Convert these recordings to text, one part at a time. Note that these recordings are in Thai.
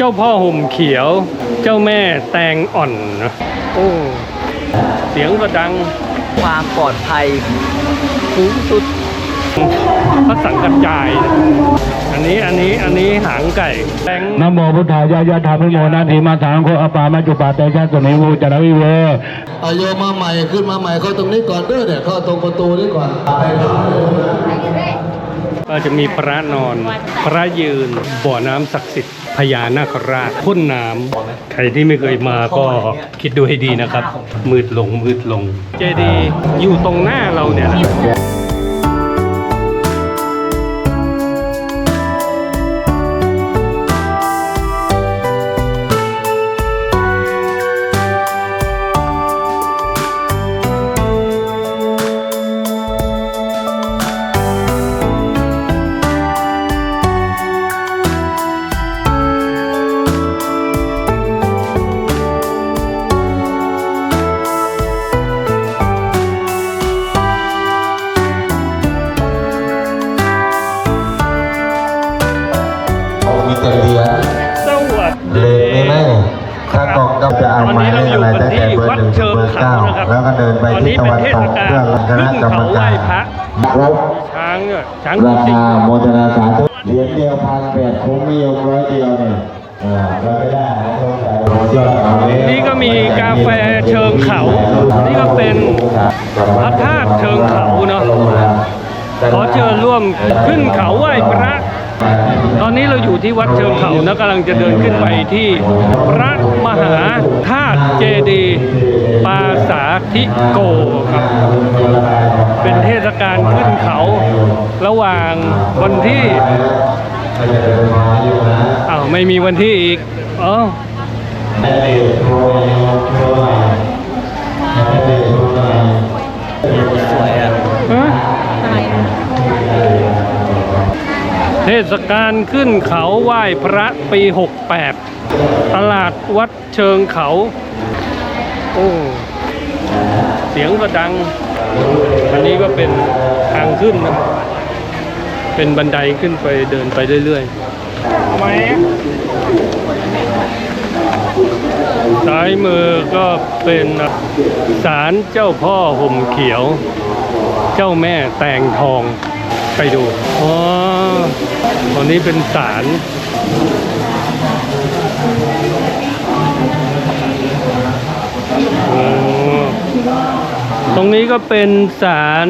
เจ้าพ่อห่มเขียว เจ้าแม่แตงอ่อนนะโอ้เสียงก็ดังความปลอดภัยสูงสุดพระสังกัจจาย อันนี้อันนี้อันนี้หางไก่แตงนะโมพุทธายายะธรรมิโมนาทีมาสังโฆอปามาจุปาเตชะสมิวูจารวิเวเอาโยมมาใหม่ขึ้นมาใหม่เข้าตรงนี้ก่อนเด้อเนี่ยเข้าตรงประตูนี้ก่อนไปเข้า ก็จะมีพระนอน พระยืน บ่อน้ำศักดิ์สิทธิ์พญานาคราชพ่นน้ำใครที่ไม่เคยมาก็คิดดูให้ดีนะครับ มืดลงมืดลง เจดีย์อยู่ตรงหน้าเราเนี่ยนะ ที่ตะวันเพื่อคณะกรรมการครบช้างเนี่ยช้างราจริงคาโมทนาสาธุเหรียญเดียวพันแปดคุ้มนิยมร้อยเดียวเนี่ยอ่าไม่ได้ที่ก็มีกาแฟเชิงเขา นี่ก็เป็นพระธาตุเชิงเขาเนาะขอเชิญร่วมขึ้นเขาไหว้พระ ตอนนี้เราอยู่ที่วัดเชิงเขานะกำลังจะเดินขึ้นไปที่พระมหาธาตุเจดีย์ ธิโกครับ เป็นเทศกาลขึ้นเขาระหว่างวันที่อ้าวไม่มีวันที่อีกอ๋อสวยอะเทศกาลขึ้นเขาไหว้พระปี 68 ตลาดวัดเชิงเขา โอ้ เสียงก็ดัง อันนี้ก็เป็นทางขึ้นนะ เป็นบันไดขึ้นไปเดินไปเรื่อยๆทำไมซ้ายมือก็เป็นศาลเจ้าพ่อห่มเขียว เจ้าแม่แตงทองไปดู อ๋อตอนนี้เป็นศาล ตรงนี้ก็เป็นศาล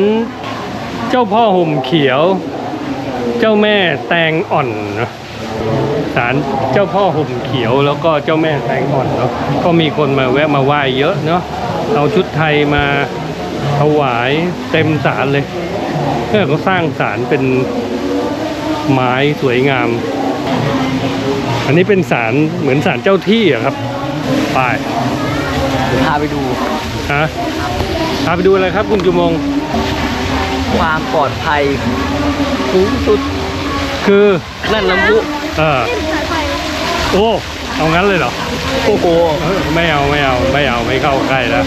เจ้าพ่อห่มเขียว เจ้าแม่แตงอ่อนเนอะศาลเจ้าพ่อห่มเขียวแล้วก็เจ้าแม่แตงอ่อนเนาะก็มีคนมาแวะมาไหว้เยอะเนาะเอาชุดไทยมาถวายเต็มศาลเลยเพื่อเขาสร้างศาลเป็นไม้สวยงาม อันนี้เป็นศาลเหมือนศาลเจ้าที่อะครับ ไปพาไปดูฮะ พาไปดูอะไรครับคุณจุมง ความปลอดภัยสูงสุดคือนั่นน้ำพุเออโอ้เอางั้นเลยเหรอโอ้โหเออไม่เอาไม่เอาไม่เอาไม่เข้าใกล้แล้ว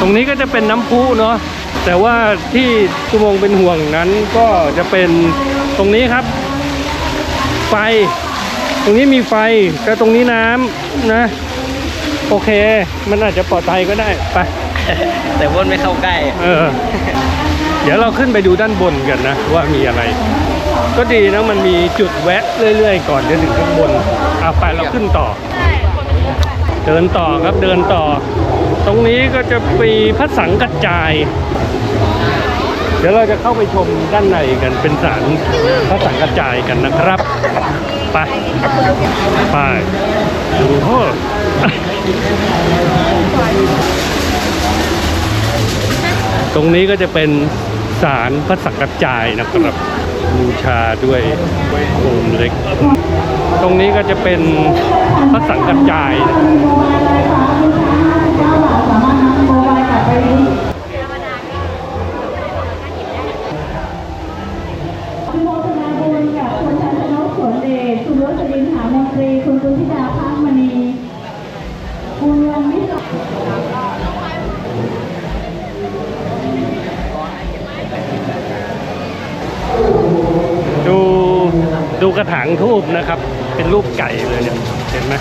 ตรงนี้ก็จะเป็นน้ำพุเนาะแต่ว่าที่ชั่วโมงเป็นห่วงนั้นก็จะเป็นตรงนี้ครับ ไฟ ตรงนี้มีไฟแต่ตรงนี้น้ำนะ โอเค มันอาจจะปลอดภัยก็ได้ไป แต่ว่นไม่เข้าใกล้ เออ เดี๋ยวเราขึ้นไปดูด้านบนกันนะ ว่ามีอะไร ก็ดีนะมันมีจุดแวะเรื่อยๆ ก่อนจะถึงข้างบนเอาไปเราขึ้นต่อ เดินต่อครับเดินต่อ ตรงนี้ก็จะมีพระสังกัจจาย เดี๋ยวเราจะเข้าไปชมด้านในกันเป็นสารพระสังกัจจายกันนะครับไปไปดูโทษ ตรงนี้ก็จะเป็นสารพระสังกัจจายนะครับบูชาด้วยโคมเล็ก ตรงนี้ก็จะเป็นพระสังกัจจายนะ ระถางทูบนะครับ เป็นรูปไก่เลยเนี่ยเห็นไหม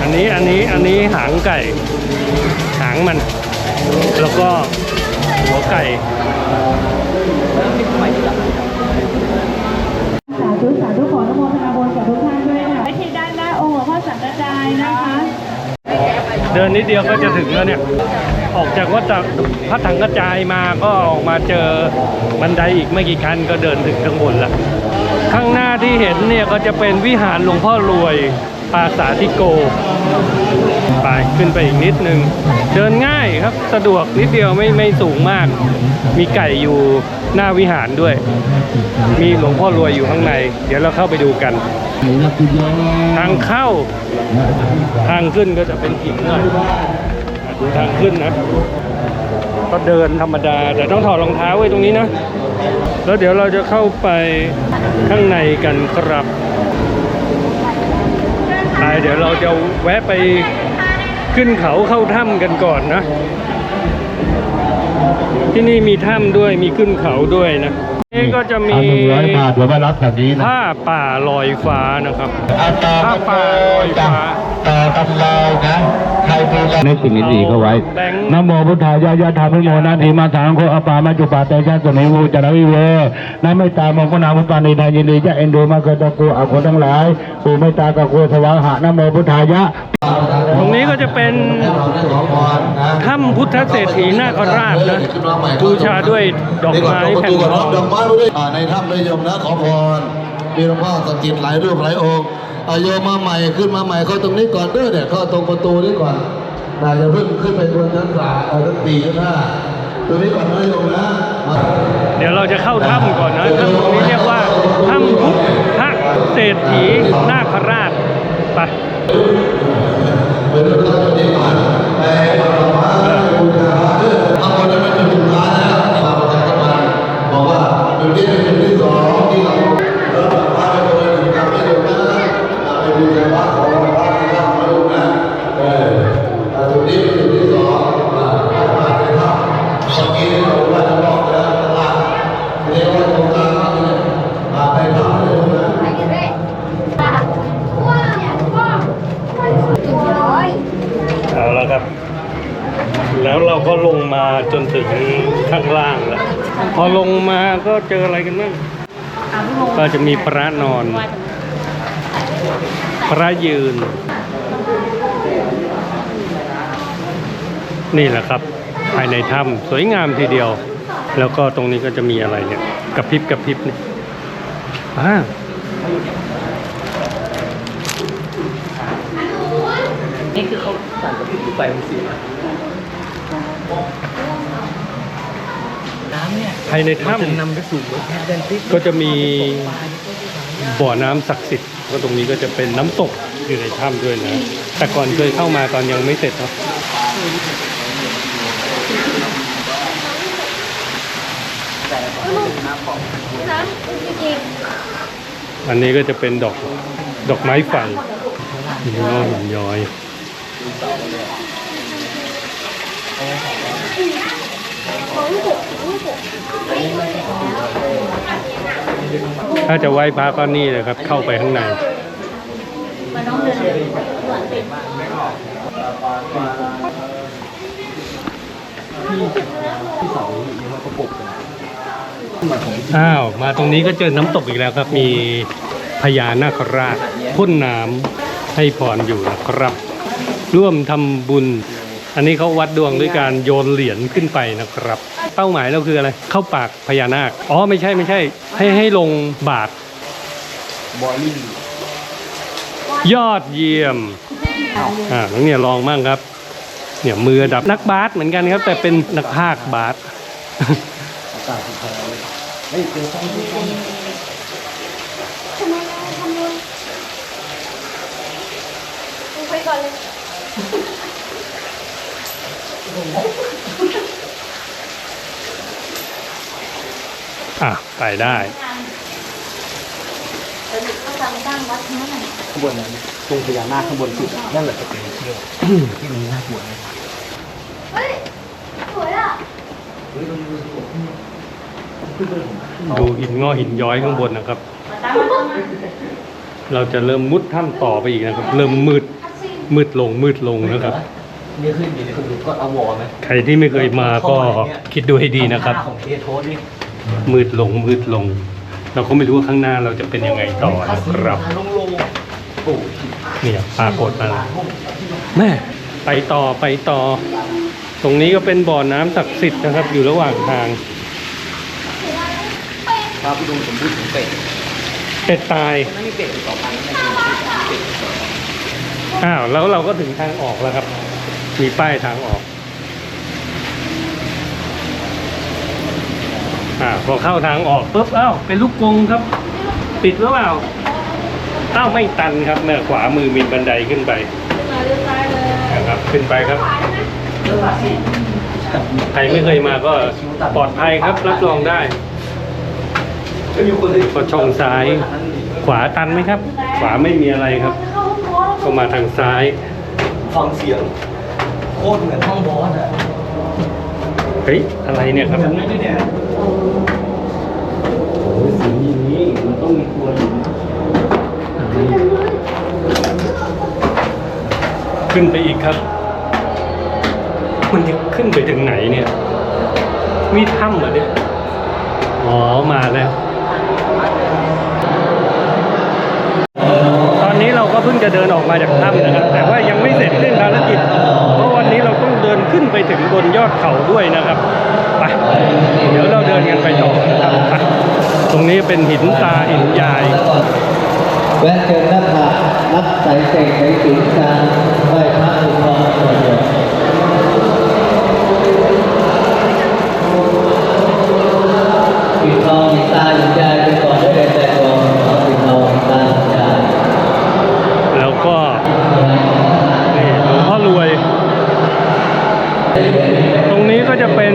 อันนี้อันนี้อันนี้หางไก่ หางมัน แล้วก็หัวไก่สาธุสาธุขออนุโมทนา เดินนิดเดียวก็จะถึงแล้วเนี่ย ออกจากวัดพระถังกระจายมาก็ออกมาเจอบันไดอีกไม่กี่ขั้นก็เดินถึงข้างบนละข้างหน้าที่เห็นเนี่ยก็จะเป็นวิหารหลวงพ่อรวยปราสาธิโก ไปขึ้นไปอีกนิดนึง เดินง่ายครับสะดวกนิดเดียวไม่ไม่สูงมาก มีไก่อยู่หน้าวิหารด้วย มีหลวงพ่อรวยอยู่ข้างใน เดี๋ยวเราเข้าไปดูกัน ทางเข้า ทางขึ้นก็จะเป็นหินหน่อยอะดูทางขึ้นนะ ก็เดินธรรมดา แต่ต้องถอดรองเท้าไว้ตรงนี้นะ แล้วเดี๋ยวเราจะเข้าไปข้างในกันครับไปเดี๋ยวเราจะแวะไปขึ้นเขาเข้าถ้ำกันก่อนนะ ที่นี่มีถ้ำด้วยมีขึ้นเขาด้วยนะ นี่ก็จะมีเอาหนึ่งร้อยบาทหรือว่ารับแบบนี้นะผ้าป่าลอยฟ้านะครับเอาต่อผ้าป่าลอยฟ้าต่อกำไรนะ ใครมีในสิ่งดีๆเข้าไว้แบงค์นะโมพุทธายะยะธรรมิโมนาทีมาสังโฆอปามาจุปาเตชะสมิวูจารวิเวนะไม่ตามองคนามุปานิทายินดีจะเอ็นดูมาเกิดตะกูอาคนทั้งหลายสู่ไม่ตากะกูสวาหะนะโมพุทธายะ ตรงนี้ก็จะเป็นถ้ำพุทธเศรษฐีนาคราชนะบูชาด้วยดอกไม้แผ่นทองดอกไม้ไว้ด้วยอ่าในถ้ำเลยโยมนะขอพร มีหลวงพ่อศักดิ์สิทธิ์หลายรูปหลายองค์อาโยมมาใหม่ขึ้นมาใหม่เข้าตรงนี้ก่อนเด้อเนี่ยเข้าตรงประตูนี้ก่อนน่าจะเพิ่งขึ้นไปบนชั้นสามเออชั้นสี่ชั้นห้าตรงนี้ก่อนนะโยมนะมาเดี๋ยวเราจะเข้าถ้ำก่อนนะถ้ำตรงนี้เรียกว่าถ้ำพุทธเศรษฐีนาคราชไป ข้างบนนั้นเป็นจุดสุดท้ายนะมาประชาสัมพันธ์บอกว่าจุดนี้เป็นจุดที่สองที่เราเริ่มจากพาไปโดยถึงการไม่โดนนะไปดูจากวัดของพระที่ทำมาดูนะเอออ่าจุดนี้เป็นจุดที่สองอ่าผ่านไปครับเมื่อกี้เราว่าจะบอกแล้วตลาดเรียกว่าตรงกลางนี่อ่าไปทำเลยนะ เอาแล้วครับ แล้วเราก็ลงมาจนถึงข้างล่างแล้ว พอลง มาก็เจออะไรกันบ้างก็จะมีพระนอน พระยืน นี่แหละครับ ภายในถ้ำสวยงามทีเดียว แล้วก็ตรงนี้ก็จะมีอะไรเนี่ยกระพริบกระพริบเนี่ยอ่านี่คือเขาสั่งกับพี่ไปมันสียน้ำเนี่ย ภายในมันจะถ้ำ นำไปสู่แอตแลนติกก็จะมี บ่อน้ำศักดิ์สิทธิ์ก็ตรงนี้ก็จะเป็นน้ำตกอยู่ในถ้ำด้วยนะ แต่ก่อนเคยเข้ามาตอนยังไม่เสร็จเนาะอันนี้ก็จะเป็นดอกดอกไม้ไฟหินงอกหินย้อย ถ้าจะไหว้พระก็นี่เลยครับ เข้าไปข้างในอ้าว มาตรงนี้ก็เจอน้ำตกอีกแล้วครับ มีพญานาคราชพ่นน้ำให้พรอยู่นะครับ ร่วมทำบุญ อันนี้เขาวัดดวงด้วยการโยนเหรียญขึ้นไปนะครับ เป้าหมายเราคืออะไร เข้าปากพญานาค อ๋อไม่ใช่ไม่ใช่ ให้ให้ลงบาทบอลลี่ยอดเยี่ยมอ่าน้องเนี่ยลองมั่งครับ เนี่ยมือดับนักบาสเหมือนกันครับ แต่เป็นนักภาคบาสทำไมเราทำบุญมึงไปก่อนเลย อะไปได้เดี๋ยวเขาทำสร้างวัดนั้นน่ะข้างบนนั้นตรงพญานาคข้างบนสุดนั่นแหละจะเป็นเที่ยวที่มันน่ากลัวนะเฮ้ยสวยอะดูหินงอหินย้อยข้างบนนะครับมเราจะเริ่มมุดถ้ำต่อไปอีกนะครับ เริ่มมืดมืดลงมืดลงนะครับนี่ขึ้นอยู่ในคนดูก็เอาวอลไหมใครที่ไม่เคยมาก็คิดดูให้ดีนะครับของเคโทสนี่ มืดลงมืดลง เราก็ไม่รู้ว่าข้างหน้าเราจะเป็นยังไงต่อนะครับลงลงโอ้ยเนี่ยปรากฏมาแล้วแม่ไปต่อไปต่อ ตรงนี้ก็เป็นบ่อน้ำศักดิ์สิทธิ์นะครับ อยู่ระหว่างทางพระพุทธสมบูรณ์ถึงเป็ดเป็ดตายนั่นมีเป็ดอยู่สองพันนั่นเป็ดอ้าวแล้วเราก็ถึงทางออกแล้วครับ มีป้ายทางออก อ่าพอเข้าทางออกปุ๊บอ้าวเป็นลูกกรงครับ ปิดหรือเปล่าอ้าวไม่ตันครับเนี่ยขวามือมีบันไดขึ้นไปนะครับขึ้นไปครับ ใครไม่เคยมาก็ปลอดภัยครับ รับรองได้ก็มีคนเลยก็ช่องซ้าย ขวาตันไหมครับ ขวาไม่มีอะไรครับ ก็มาทางซ้าย ฟังเสียงโคตรเหมือนห้องบอสอะเฮ้ยอะไรเนี่ยครับ จำได้ไหมเนี่ย โอ้ยสีอย่างนี้มันต้องมีตัวอยู่นะ ขึ้นไปอีกครับ มันจะขึ้นไปถึงไหนเนี่ย มีถ้ำเหรอเนี่ย อ๋อ มาแล้ว ตอนนี้เราก็เพิ่งจะเดินออกมาจากถ้ำนะครับ แต่ว่ายังไม่เสร็จเรื่องภารกิจ เพราะวันนี้เราต้องเดินขึ้นไปถึงบนยอดเขาด้วยนะครับ ไป เดี๋ยวเราเดินกันไปต่อนะครับตรงนี้เป็นหินตาหินยาย แวะเชิญหน้าผา รับสายเสกสายสิญจนการไหว้พระอุทองก่อนเถิดปิดทองปิดตาหินยายไปก่อนได้เลยแต่ก่อนเอาปิดทองตาหินยายแล้วก็นี่หลวงพ่อรวย ตรงนี้ก็จะเป็น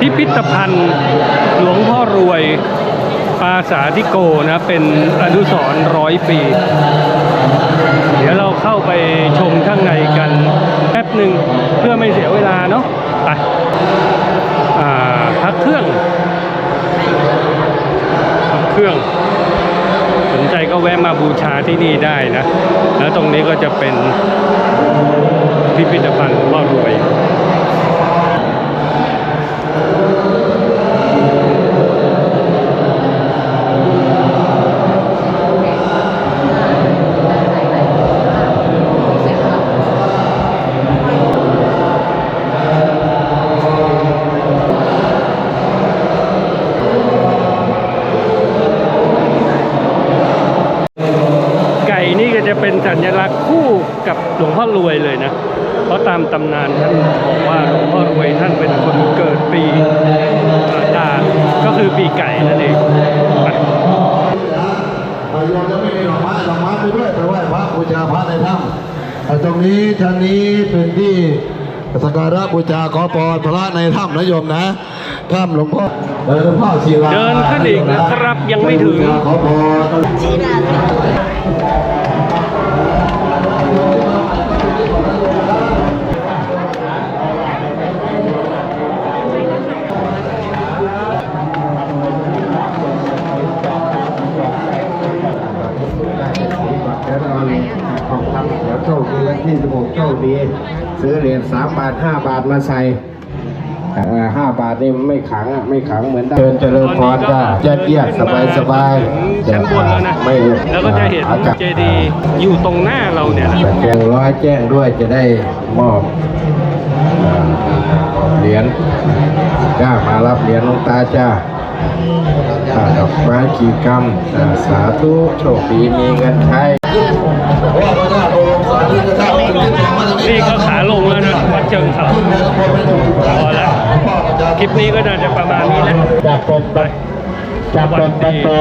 พิพิธภัณฑ์หลวงพ่อรวย ปราสาธิโกนะเป็นอนุสรร้อยปี เดี๋ยวเราเข้าไปชมข้างในกันแป๊บหนึ่งเพื่อไม่เสียเวลาเนาะไปพักเครื่องพักเครื่อง สนใจก็แวะมาบูชาที่นี่ได้นะ แล้วตรงนี้ก็จะเป็นพิพิธภัณฑ์หลวงพ่อรวย ไก่นี่ก็จะเป็นสัญลักษณ์คู่กับหลวง พ่อรวยเลยนะ เพราะตามตำนานท่านบอกว่าหลวงพ่อรวยท่านเป็นคนเกิดปีกระดาก็คือปีไก่นั่นเองโยมจะไม่มีดอกไม้ดอกไม้ไปด้วยไปไหว้พระบูชาพระในถ้ำแต่ตรงนี้ชั้นนี้เป็นที่สักการะบูชาขอพรพระในถ้ำนะโยมนะถ้ำหลวงพ่อเออหลวงพ่อศิลาเดินขึ้นอีกนะครับยังไม่ถึงขอพรท ซื้อเหรียญสามบาทห้าบาทมาใส่ห้าบาทนี่มันไม่ขังอะไม่ขังเหมือนเดินเจริญพรจ้าเจ็ดเยียดสบายสบายชั้นบนแล้วนะไม่แล้วก็จะเห็นอากาศเจดีย์อยู่ตรงหน้าเราเนี่ยนะแต่แจ้งร้อยแจ้งด้วยจะได้มอบเอ่อเหรียญจ้ามารับเหรียญหลวงตาจ้าอ่าดอกไม้กี่กรรมอ่าสาธุโชคดีมีเงินใช้ นี่ก็ขาลงแล้วนะวัดเชิงเขาพอแล้วคลิปนี้ก็น่าจะประมาณนี้นะจากเป็นไปจากเป็นประตู